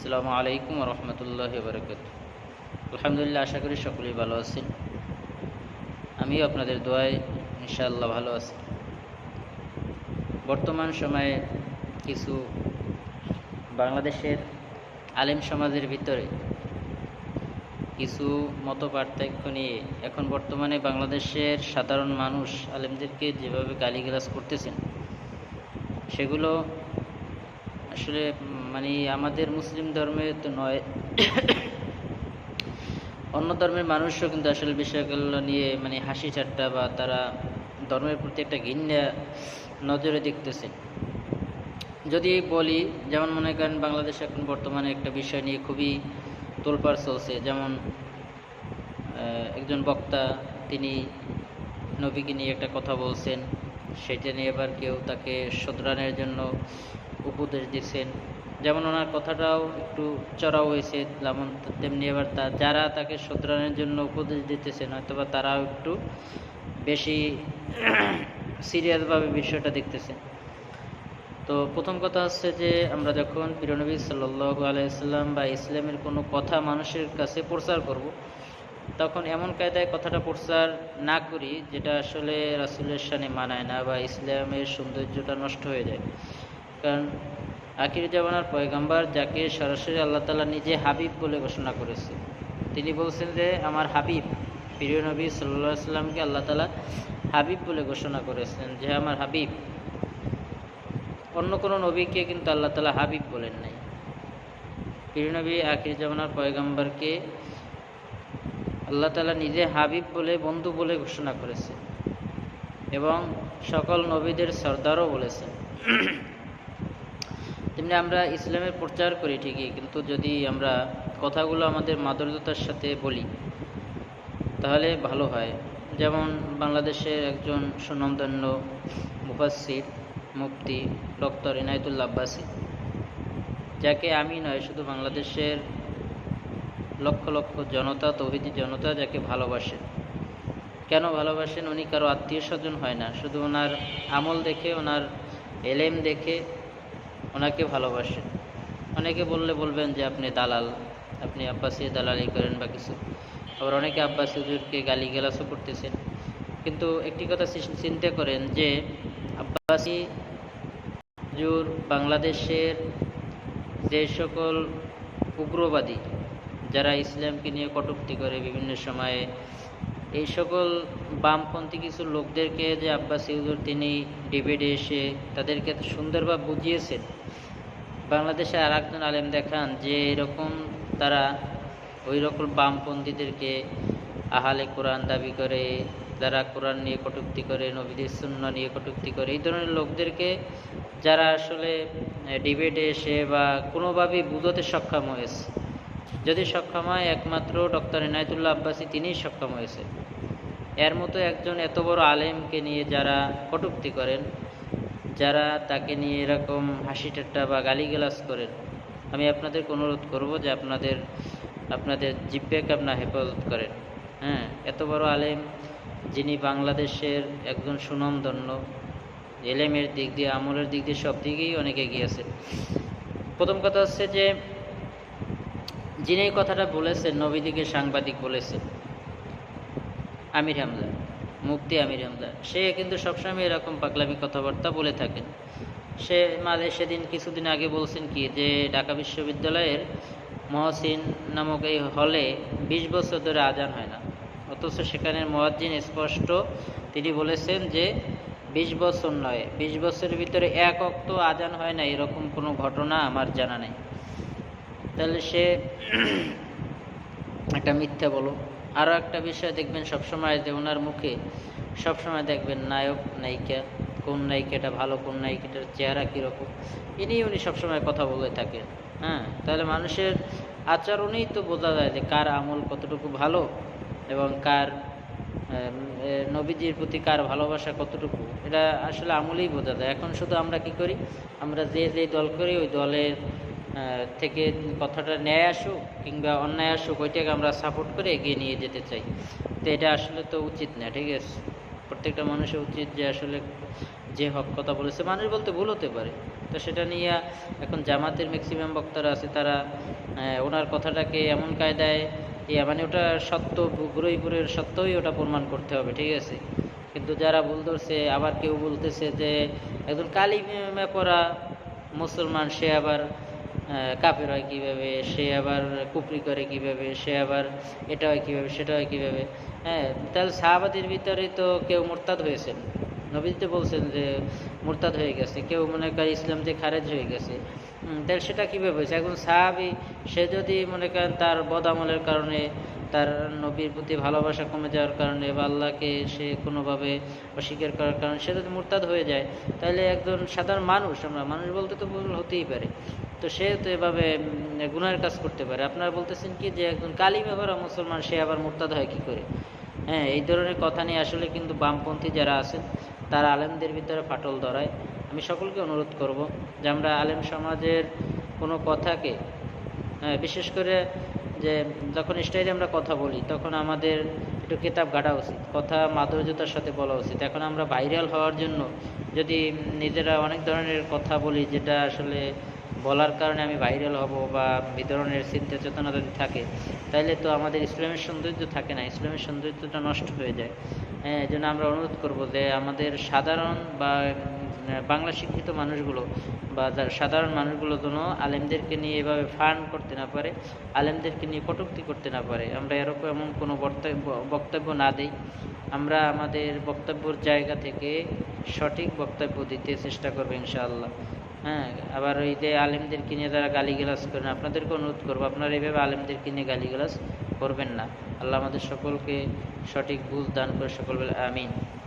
আসসালামু আলাইকুম রহমতুল্লাহ বরকত আলহামদুলিল্লাহ, আশা করি সকলেই ভালো আছেন। আমিও আপনাদের দোয়ায় ইনশাআল্লাহ ভালো আছি। বর্তমান সময়ে কিছু বাংলাদেশের আলেম সমাজের ভিতরে কিছু মত পার্থক্য নিয়ে এখন বর্তমানে বাংলাদেশের সাধারণ মানুষ আলেমদেরকে যেভাবে গালিগালাজ করতেছেন, সেগুলো আসলে মানে আমাদের মুসলিম ধর্মে তো নয়। অন্য ধর্মের মানুষও কিন্তু আসলে বিষয়গুলো নিয়ে মানে হাসি ঠাট্টা বা তারা ধর্মের প্রতি একটা ঘৃণা নজরে দেখতেছে। যদি বলি, যেমন মনে করেন বাংলাদেশ এখন বর্তমানে একটা বিষয় নিয়ে খুবই তোলপাড় চলছে। যেমন একজন বক্তা, তিনি নবীকে নিয়ে একটা কথা বলছেন। সেটা নিয়ে এবার কেউ তাকে শোধরানোর জন্য উপদেশ দিচ্ছেন। যেমন ওনার কথাটাও একটু চড়াও হয়েছে যেমন তেমনি এবার তা যারা তাকে শোধরানোর জন্য উপদেশ দিতেছেন হয়তো বা তারাও একটু বেশি সিরিয়াসভাবে বিষয়টা দেখতেছেন। তো প্রথম কথা হচ্ছে যে, আমরা যখন পিরনবী সাল্লাহ আলাইসাল্লাম বা ইসলামের কোনো কথা মানুষের কাছে প্রচার করব, তখন এমন কায়দায় কথাটা প্রচার না করি যেটা আসলে রাসুলের সানে মানায় না বা ইসলামের সৌন্দর্যটা নষ্ট হয়ে যায়। কারণ আকির জামানার পয়গাম্বার যাকে সরাসরি আল্লাহ তালা নিজে হাবিব বলে ঘোষণা করেছে, তিনি বলছেন যে, আমার হাবিব, প্রিয় নবী সাল্লাহ সাল্লামকে আল্লাহ তালা হাবিব বলে ঘোষণা করেছেন যে, আমার হাবিব। অন্য কোনো নবীকে কিন্তু আল্লাহ তালা হাবিব বলেন নাই। প্রিয় নবী আখির জামানার পয়গাম্বারকে আল্লাহ তালা নিজে হাবিব বলে, বন্ধু বলে ঘোষণা করেছে এবং সকল নবীদের সর্দারও বলেছেন। তেমনি আমরা ইসলামের প্রচার করি ঠিকই, কিন্তু যদি আমরা কথাগুলো আমাদের মাধুর্যতার সাথে বলি, তাহলে ভালো হয়। যেমন বাংলাদেশের একজন সুনামধন্য মুফাসির মুফতি ডক্টর ইনায়তুল্লা আব্বাসী, যাকে আমি নয়, শুধু বাংলাদেশের লক্ষ লক্ষ জনতা, তৌহিদি জনতা যাকে ভালোবাসেন। কেন ভালোবাসেন? উনি কারও আত্মীয় স্বজন হয় না। শুধু ওনার আমল দেখে, ওনার এলেম দেখে ওনাকে ভালোবাসেন। অনেকে বললে বলবেন যে, আপনি দালাল, আপনি আব্বাসি দালালি করেন বা কিছু। আবার অনেকে আব্বাসি হুজুরকে গালি গেলাসও করতেছেন। কিন্তু একটি কথা চিন্তা করেন যে, আব্বাসি হুজুর বাংলাদেশের যে সকল উগ্রবাদী, যারা ইসলামকে নিয়ে কটুক্তি করে বিভিন্ন সময়ে এই সকল বামপন্থী কিছু লোকদেরকে যে আব্বাসি হুজুর তিনি ডিবেটে এসে তাদেরকে সুন্দরভাবে বুঝিয়েছেন, বাংলাদেশে আর একজন আলেম দেখান যে এরকম তারা ওই রকম বামপন্থীদেরকে আহালে কোরআন দাবি করে, যারা কোরআন নিয়ে কটুক্তি করে, নবীদের শূন্য নিয়ে কটুক্তি করে, এই ধরনের লোকদেরকে যারা আসলে ডিবেটে এসে বা কোনোভাবেই বুঝতে সক্ষম হয়েছে। যদি সক্ষম হয়, একমাত্র ডক্টর এনায়তুল্লাহ আব্বাসী তিনিই সক্ষম হয়েছে। এর মতো একজন এত বড় আলেমকে নিয়ে যারা কটুক্তি করেন, যারা তাকে নিয়ে এরকম হাসি ঠাট্টা বা গালিগালাজ করেন, আমি আপনাদেরকে অনুরোধ করব যে আপনাদের আপনাদের জিব্বেকে আপনার হেফাজত করেন। হ্যাঁ এত বড় আলেম যিনি বাংলাদেশের একজন সুনামধন্য, এলেমের দিক দিয়ে, আমলের দিক দিয়ে সব দিকেই অনেক এগিয়ে আছে। প্রথম কথা হচ্ছে যে যিনি এই কথাটা বলেছেন নবীদিকে সাংবাদিক বলেছেন, আমির হামজা মুক্তি আমির হামজা, সে কিন্তু সবসময় এরকম পাগলামি কথাবার্তা বলে থাকেন। সে মাঝে সেদিন, কিছুদিন আগে বলছেন কি, যে ঢাকা বিশ্ববিদ্যালয়ের মহসিন নামক এই হলে বিশ বছর ধরে আজান হয় না। অথচ সেখানের মহাজ্জিন স্পষ্ট তিনি বলেছেন যে বিশ বছর নয়, বিশ বছরের ভিতরে এক অক্ত আজান হয় না, এরকম কোনো ঘটনা আমার জানা নেই। তাহলে সে একটা মিথ্যা বলো। আরও একটা বিষয় দেখবেন সবসময় যে ওনার মুখে সবসময় দেখবেন নায়ক, নায়িকা, কোন নায়িকাটা ভালো, কোন নায়িকাটার চেহারা কীরকম। এ নিয়ে উনি সবসময় কথা বলে থাকেন হ্যাঁ তাহলে মানুষের আচরণেই তো বোঝা যায় যে কার আমল কতটুকু ভালো এবং কার নবীজির প্রতি কার ভালোবাসা কতটুকু। এটা আসলে আমলেই বোঝা যায়। এখন শুধু আমরা কি করি? আমরা যে যে দল করি, ওই দলের থেকে কথাটা ন্যায় আসুক কিংবা অন্যায় আসুক, ওইটাকে আমরা সাপোর্ট করে এগিয়ে নিয়ে যেতে চাই। তো এটা আসলে তো উচিত না, ঠিক আছে? প্রত্যেকটা মানুষের উচিত যে আসলে যে হক কথা বলেছে, মানুষ বলতে ভুল হতে পারে। তো সেটা নিয়ে এখন জামাতের ম্যাক্সিমাম বক্তারা আছে, তারা ওনার কথাটাকে এমন কায়দায় ইয়া মানে ওটা সত্য পুরোপুরের সত্যই ওটা প্রমাণ করতে হবে, ঠিক আছে? কিন্তু যারা ভুল ধরছে, আবার কেউ বলতেছে যে, একজন কালী পড়া মুসলমান, সে আবার কাফের হয় কীভাবে, সে আবার কুপরি করে কীভাবে, সে আবার এটা হয় কীভাবে, সেটা হয় কীভাবে। হ্যাঁ তাহলে সাহাবাদের ভিতরে তো কেউ মোরতাদ হয়েছেন নবীতে বলছেন যে মোরতাদ হয়ে গেছে, কেউ মনে করে ইসলাম থেকে খারেজ হয়ে গেছে। তাহলে সেটা কীভাবে হয়েছে? এখন সাহাবি, সে যদি মনে করেন তার বদামলের কারণে, তার নবীর প্রতি ভালোবাসা কমে যাওয়ার কারণে বা আল্লাহকে সে কোনোভাবে অস্বীকার করার কারণে সে যদি মুরতাদ হয়ে যায়, তাহলে একজন সাধারণ মানুষ আমরা, মানুষ বলতে তো ভুল হতেই পারে। তো সে তো এভাবে গুনার কাজ করতে পারে। আপনারা বলতেছেন কি যে একজন কালিমে ভরা মুসলমান সে আবার মুরতাদ হয় কি করে? হ্যাঁ এই ধরনের কথা নিয়ে আসলে কিন্তু বামপন্থী যারা আছেন তারা আলেমদের ভিতরে ফাটল ধরায়। আমি সকলকে অনুরোধ করব যে আমরা আলেম সমাজের কোনো কথাকে হ্যাঁ, বিশেষ করে যে যখন স্টাইলে আমরা কথা বলি তখন আমাদের একটু কেতাব ঘাটা উচিত কথা মাধুর্যতার সাথে বলা উচিত। এখন আমরা ভাইরাল হওয়ার জন্য যদি নিজেরা অনেক ধরনের কথা বলি যেটা আসলে বলার কারণে আমি ভাইরাল হব বা ধরনের চিন্তা চেতনা যদি থাকে তাহলে তো আমাদের ইসলামের সৌন্দর্য থাকে না, ইসলামের সৌন্দর্যটা নষ্ট হয়ে যায়। হ্যাঁ এই জন্য আমরা অনুরোধ করব যে আমাদের সাধারণ বা বাংলা শিক্ষিত মানুষগুলো বা সাধারণ মানুষগুলো যেন আলেমদেরকে নিয়ে এভাবে ফান করতে না পারে, আলেমদেরকে নিয়ে কটুক্তি করতে না পারে। আমরা এরকম এমন কোনো বক্তব্য বক্তব্য না দিই। আমরা আমাদের বক্তব্যের জায়গা থেকে সঠিক বক্তব্য দিতে চেষ্টা করব ইনশাআল্লাহ। হ্যাঁ আবার ওই যে আলেমদেরকে নিয়ে যারা গালিগালাজ করেন আপনাদেরকে অনুরোধ করব, আপনারা এইভাবে আলেমদেরকে নিয়ে গালিগালাজ করবেন না। আল্লাহ আমাদের সকলকে সঠিক বুঝ দান করে সকল আমিন।